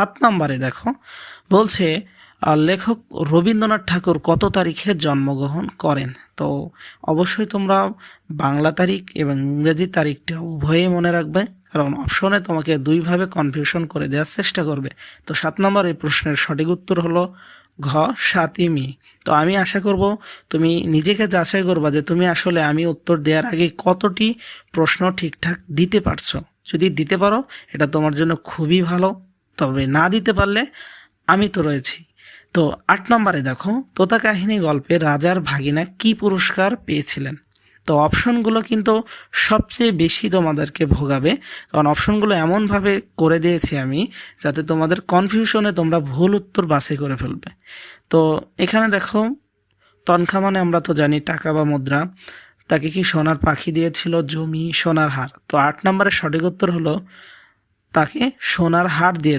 সাত নম্বরে দেখো, বলছে লেখক রবীন্দ্রনাথ ঠাকুর কত তারিখে জন্মগ্রহণ করেন? তো অবশ্যই তোমরা বাংলা তারিখ এবং ইংরেজি তারিখটা উভয়ে মনে রাখবে, কারণ অপশনে তোমাকে দুইভাবে কনফিউশন করে দেওয়ার চেষ্টা করবে। তো সাত নম্বর এই প্রশ্নের সঠিক উত্তর হলো ঘ, সাতই মি। তো আমি আশা করব তুমি নিজেকে যাচাই করবা যে তুমি আসলে আমি উত্তর দেওয়ার আগে কতটি প্রশ্ন ঠিকঠাক দিতে পারছ। যদি দিতে পারো, এটা তোমার জন্য খুবই ভালো। তবে না দিতে পারলে আমি তো রয়েছি। তো আট নম্বরে দেখো তোতা কাহিনী গল্পে রাজার ভাগিনা কি পুরস্কার পেয়েছিলেন? তো অপশনগুলো কিন্তু সবচেয়ে বেশি তোমাদেরকে ভোগাবে, কারণ অপশনগুলো এমনভাবে করে দিয়েছি আমি যাতে তোমাদের কনফিউশনে তোমরা ভুল উত্তর বাছাই করে ফেলবে। তো এখানে দেখো, তনখা মানে আমরা তো জানি টাকা বা মুদ্রা, তাকে কি সোনার পাখি দিয়েছিল? জমি, সোনার হার। তো আট নম্বরের সঠিক উত্তর হলো, তাকে সোনার হার দিয়ে